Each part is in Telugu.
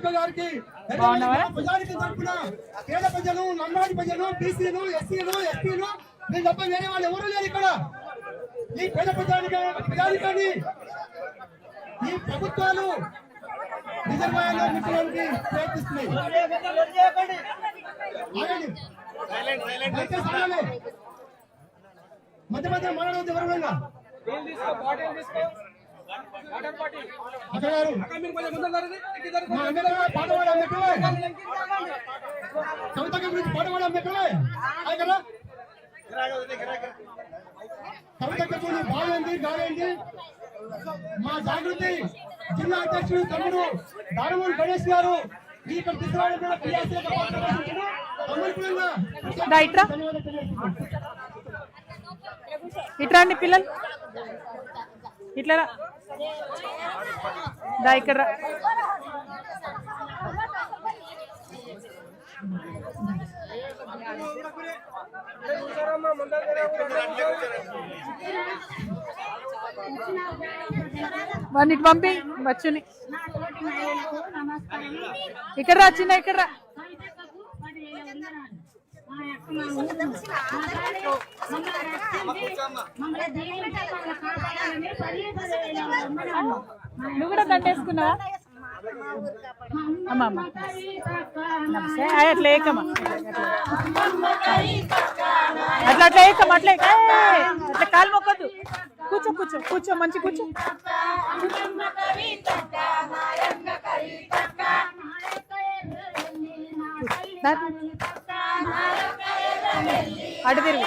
సీతక్క గారికి? ప్రజానికి తరపున పేద ప్రజలు నమ్మాడి ప్రజలు బీసీలు ఎస్సీలు ఎస్టీలు నేను తప్ప వేరే వాళ్ళు ఎవరు లేరు ఇక్కడ. ఈ పేద ప్రజానిక ప్రజానికాన్ని ఈ ప్రభుత్వాలు రిజర్వాయర్లో నింపడానికి ప్రయత్నిస్తున్నాయి. మధ్య మధ్య మాట్లాడవద్దు ఎవరైనా కవితకి గురించి పాట పాడే కదా కవితకి గురించి బాగేంది గాలేంది మా జాగృతి జిల్లా అధ్యక్షుడు తమ్ముడు దారుమూరి గణేష్ గారు ఇక్కడ తీసుకురావడం ఇట్రా అండి పిల్లలు. ఇట్లా దా ఇక్కడ రా. వాడిని పంపి వచ్చుని ఇక్కడ రా చిన్న ఇక్కడ రా కవితకు పదివేల వందనాలు మా యొక్క మా ఊరు మా తల్లి మమ్మల్ని రక్షించి మమ్మల్ని దీవించి మమ్మల్ని కాపాడాలని పదిహేను పదివేల వందనాలు నువ్వు కూడా దండేసుకున్నావా? అమ్మ నమస్తే. అట్లా ఏకమ్మా అట్లా అట్లా ఏకమ్మా అట్లా అట్లా కాలు మొక్కద్దు. కూర్చో కూర్చో కూర్చో మంచి కూర్చో. దా. అటు తిరుగు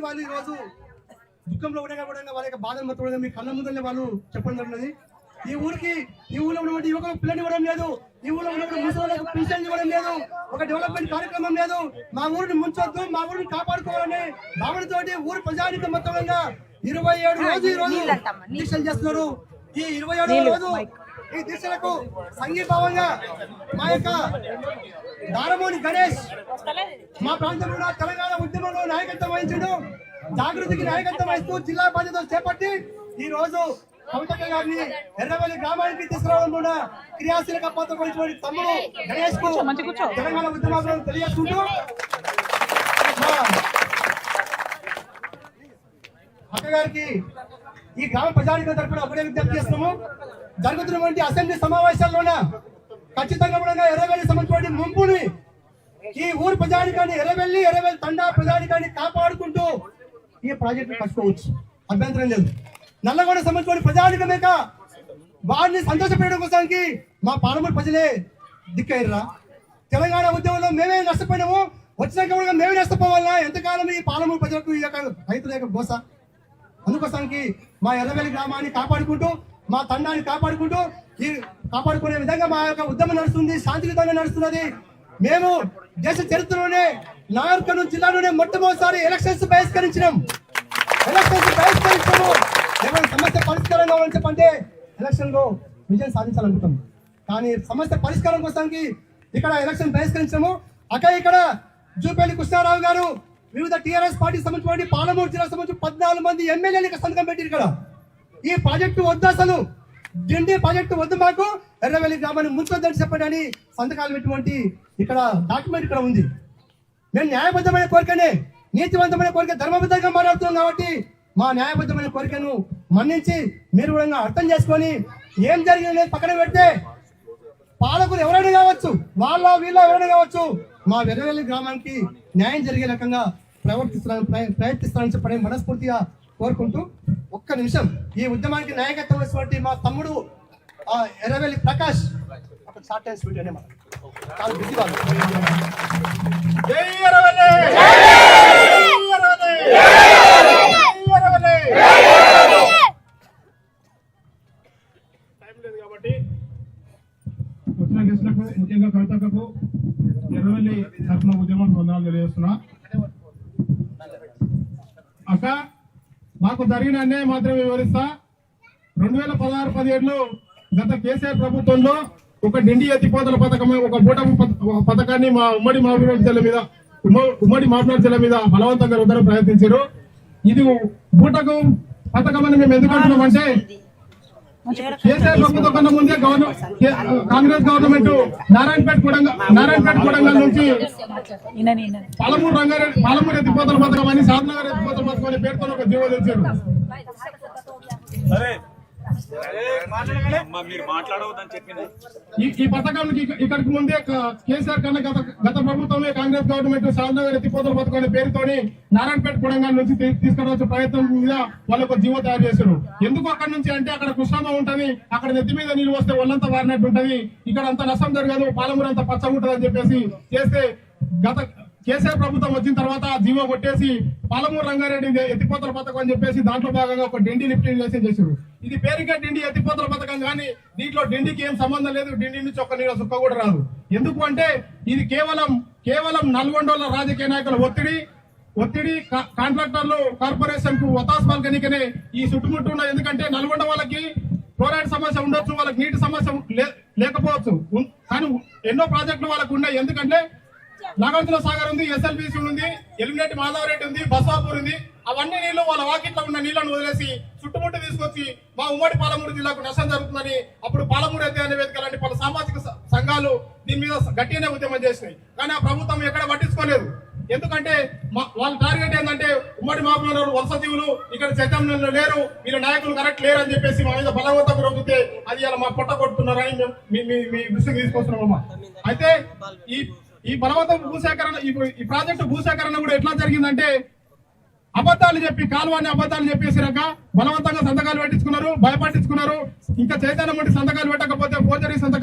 ధైర్యంతో వాళ్ళు ఈ రోజు దుఃఖంలో ఉండగా కూడా వాళ్ళ యొక్క బాధలు మొత్తం కూడా మీ కళ్ళ ముందరనే వాళ్ళు చెప్పడం జరిగినది. ఈ ఊరికి ఈ ఊళ్ళో ఉన్నటువంటి యువకులకు పిల్లలు ఇవ్వడం లేదు. ఈ ఊళ్ళో ఉన్నటువంటి ముసలిలకు పింఛన్ ఇవ్వడం లేదు. ఒక డెవలప్మెంట్ కార్యక్రమం లేదు. మా ఊరిని ముంచొద్దు మా ఊరిని కాపాడుకోవాలని భావనతోటి ఊరు ప్రజానికం మొత్తంగా ఇరవై ఏడు రోజు ఈ రోజు దీక్షలు చేస్తున్నారు. ఈ ఇరవై ఏడు రోజు ఈ దీక్షలకు సంఘీభావంగా మా యొక్క దారమోని గణేష్ మా ప్రాంతంలో తెలంగాణ ఉద్యమంలో నాయకత్వం వహించడు. జాగృతికి నాయకత్వం వహిస్తూ జిల్లా బాధ్యతలు చేపట్టి ఈ రోజు కవితక్క గారిని ఎర్రవల్లి గ్రామానికి తీసుకురావడం కూడా క్రియాశీలక పాత్ర వహించిన తమ్ముడు గణేష్కు. తెలంగాణ ఉద్యమంలో తెలియజేసుకుంటూ మా అక్క గారికి ఈ గ్రామ ప్రజానికం తరపున ఒకటే విజ్ఞప్తి చేస్తున్నాము. జరుగుతున్నటువంటి అసెంబ్లీ సమావేశాల్లోన ఖచ్చితంగా కూడా ఎర్రవెల్లి సంబంధించిన ముంపుని ఈ ఊరు ప్రజానికాన్ని ఎర్రవెల్లి ఎర్రవెల్లి తండా ప్రజానికాన్ని కాపాడుకుంటూ ఈ ప్రాజెక్టు కట్టుకోవచ్చు. అభ్యంతరం లేదు. నల్లగొండ సంబంధించిన ప్రజానికమేక వారిని సంతోషపెట్టడం కోసానికి మా పాలమూరు ప్రజలే దిక్కయ్యరా తెలంగాణ ఉద్యమంలో మేమే నష్టపోయినాము. వచ్చినాక కూడా మేమే నష్టపోవాలా? ఎంతకాలం ఈ పాలమూరు ప్రజలకు ఈ యొక్క రైతుల యొక్క గోస? అందుకోసానికి మా ఎర్రవెల్లి గ్రామాన్ని కాపాడుకుంటూ మా తండాన్ని కాపాడుకుంటూ ఈ కాపాడుకునే విధంగా మా యొక్క ఉద్యమం నడుస్తుంది శాంతియుతంగా నడుస్తున్నది. మేము దేశ చరిత్రలోనే నాగర్కర్నూలు జిల్లాలోనే మొట్టమొదటిసారి ఎలక్షన్స్ బహిష్కరించినాం. ఎలక్షన్స్ బహిష్కరించాము ఏమైనా సమస్య పరిష్కారం కావాలని చెప్పంటే ఎలక్షన్లో విజయం సాధించాలనుకుంటాం కానీ సమస్య పరిష్కారం కోసానికి ఇక్కడ ఎలక్షన్ బహిష్కరించాము అక్కడ ఇక్కడ జూపల్లి కృష్ణారావు గారు వివిధ టీఆర్ఎస్ పార్టీ సంబంధించిన పాలమూరు జిల్లా సంబంధించి పద్నాలుగు మంది ఎమ్మెల్యేలు ఇక్కడ సంతకం పెట్టారు ఇక్కడ. ఈ ప్రాజెక్టు వద్దు అసలు. డిండి ప్రాజెక్టు వద్దు మాకు. ఎర్రవెల్లి గ్రామాన్ని ముంచొద్దని చెప్పడని సంతకాలు పెట్టుకుంటే ఇక్కడ డాక్యుమెంట్ ఇక్కడ ఉంది. మేము న్యాయబద్ధమైన కోరికనే నీతివంతమైన కోరిక ధర్మబద్ధంగా మాట్లాడుతున్నాం కాబట్టి మా న్యాయబద్ధమైన కోరికను మన్నించి మీరు కూడా అర్థం చేసుకొని ఏం జరిగింది పక్కన పెడితే పాలకులు ఎవరైనా కావచ్చు వాళ్ళ వీళ్ళ ఎవరైనా కావచ్చు మా వెర్రవెల్లి గ్రామానికి న్యాయం జరిగే రకంగా ప్రవర్తిస్తాను ప్రయత్నిస్తానని చెప్పడం మనస్ఫూర్తిగా కోరుకుంటూ ఒక్క నిమిషం. ఈ ఉద్యమానికి నాయకత్వం వహిస్తున్నటువంటి మా తమ్ముడు ఆ, ఎర్రవెల్లి ప్రకాష్. అక్కడ షార్ట్ టైం స్పీడ్ అనే చాలా బిజీ వాళ్ళు. వచ్చిన గెస్టులకు ముఖ్యంగా కవితకు ఎర్రవల్లి తరఫున ఉద్యమానికి వందనాలు తెలియజేస్తున్నా. అక్క మాకు జరిగిన అన్యాయం మాత్రమే వివరిస్తా. రెండు వేల పదహారు పదిహేడులో గత కేసీఆర్ ప్రభుత్వంలో ఒక డిండి ఎత్తిపోతల పథకం ఒక బూట పథకాన్ని మా ఉమ్మడి మహబూబ్నగర్ జిల్లా మీద ఉమ్మడి మహబూబ్నగర్ జిల్లా మీద బలవంతంగా రుద్దడం ప్రయత్నించారు. ఇది బూటకు పథకం అని మేము ఎందుకు అంటున్నామంటే కేసీఆర్ ప్రభుత్వం కన్నా ముందే గవర్నమెంట్ కాంగ్రెస్ గవర్నమెంట్ నారాయణపేట నారాయణపేట కొడంగల్ నుంచి పాలమూరు రంగారెడ్డి పాలమూరు ఎత్తిపోతల పథకం అని సాధనగర్ ఎత్తిపోతల పథకం అనే పేరుతో ఒక జీవో తెచ్చారు. ఈ పథకానికి ఇక్కడికి ముందే కేసీఆర్ కన్నా గత గత ప్రభుత్వమే కాంగ్రెస్ గవర్నమెంట్ సాధారణ ఎత్తిపోతల పథకం అనే పేరుతోని నారాయణపేట కొడంగల్ నుంచి తీసుకురావచ్చు తీసుకురావాల్సిన ప్రయత్నం మీద వాళ్ళు ఒక జీవో తయారు చేశారు. ఎందుకు అక్కడ నుంచి అంటే అక్కడ కృష్ణమ్మ ఉంటది అక్కడ నెత్తి మీద నీళ్ళు వస్తే ఒళ్ళంతా వారినట్టు ఉంటది ఇక్కడ అంత నష్టం జరగదు పాలమూరు అంత పచ్చగా ఉంటది అని చెప్పేసి చేస్తే గత కేసీఆర్ ప్రభుత్వం వచ్చిన తర్వాత జీవో కొట్టేసి పాలమూరు రంగారెడ్డి ఎత్తిపోతల పథకం అని చెప్పేసి దాంట్లో భాగంగా ఒక డెండి లిఫ్టింగ్ చేసి చేశారు. ఇది పేరుగా డిండి ఎత్తిపోతల పథకం కానీ దీంట్లో డిండికి ఏం సంబంధం లేదు. డిండి నుంచి ఒక్క నీళ్ళ సుక్క కూడా రాదు. ఎందుకు అంటే ఇది కేవలం కేవలం నల్గొండల రాజకీయ నాయకుల ఒత్తిడి ఒత్తిడి కా- కాంట్రాక్టర్లు కార్పొరేషన్కు వతాస్ పాల్గనికనే ఈ చుట్టుముట్టు ఉన్న ఎందుకంటే నల్గొండ వాళ్ళకి ఫ్లోరైడ్ సమస్య ఉండొచ్చు వాళ్ళకి నీటి సమస్య లే- లేకపోవచ్చు. కానీ ఎన్నో ప్రాజెక్టులు వాళ్ళకు ఉన్నాయి. ఎందుకంటే నాగార్జున సాగర్ ఉంది ఎస్ఎల్బిసి ఉంది ఎలిమినేట్ మాధవరెడ్డి ఉంది బసాపూర్ ఉంది. అవన్నీ నీళ్ళు వాళ్ళ వాకిట్లో ఉన్న నీళ్ళను వదిలేసి చుట్టుముట్టు తీసుకొచ్చి మా ఉమ్మడి పాలమూరు జిల్లాకు నష్టం జరుగుతుందని అప్పుడు పాలమూరు ఎత్తే వేదిక లాంటి పలు సామాజిక సంఘాలు దీని మీద గట్టిగానే ఉద్యమం చేసినాయి. కానీ ఆ ప్రభుత్వం ఎక్కడ పట్టించుకోలేదు. ఎందుకంటే మా- వాళ్ళ టార్గెట్ ఏంటంటే ఉమ్మడి మాపులలో వలస జీవులు ఇక్కడ చైతన్యంలో లేరు వీళ్ళ నాయకులు కరెక్ట్ లేరు అని చెప్పేసి మా మీద బలవంతంగా రుద్దితే అది ఇలా మా పొట్ట కొడుతున్నారని మేము మీ- మీ మీ దృష్టికి తీసుకొస్తున్నామమ్మా. అయితే ఈ ఈ బలవంతం భూసేకరణ ఈ ప్రాజెక్టు భూసేకరణ కూడా ఎట్లా జరిగిందంటే అబద్ధాలు చెప్పి కాలువాన్ని అబద్ధాలు చెప్పేసినాక బలవంతంగా సంతకాలు పెట్టించుకున్నారు భయపట్టించుకున్నారు. ఇంకా చైతన్యం సంతకాలు పెట్టకపోతే ఫోర్జరీ సంతకాలు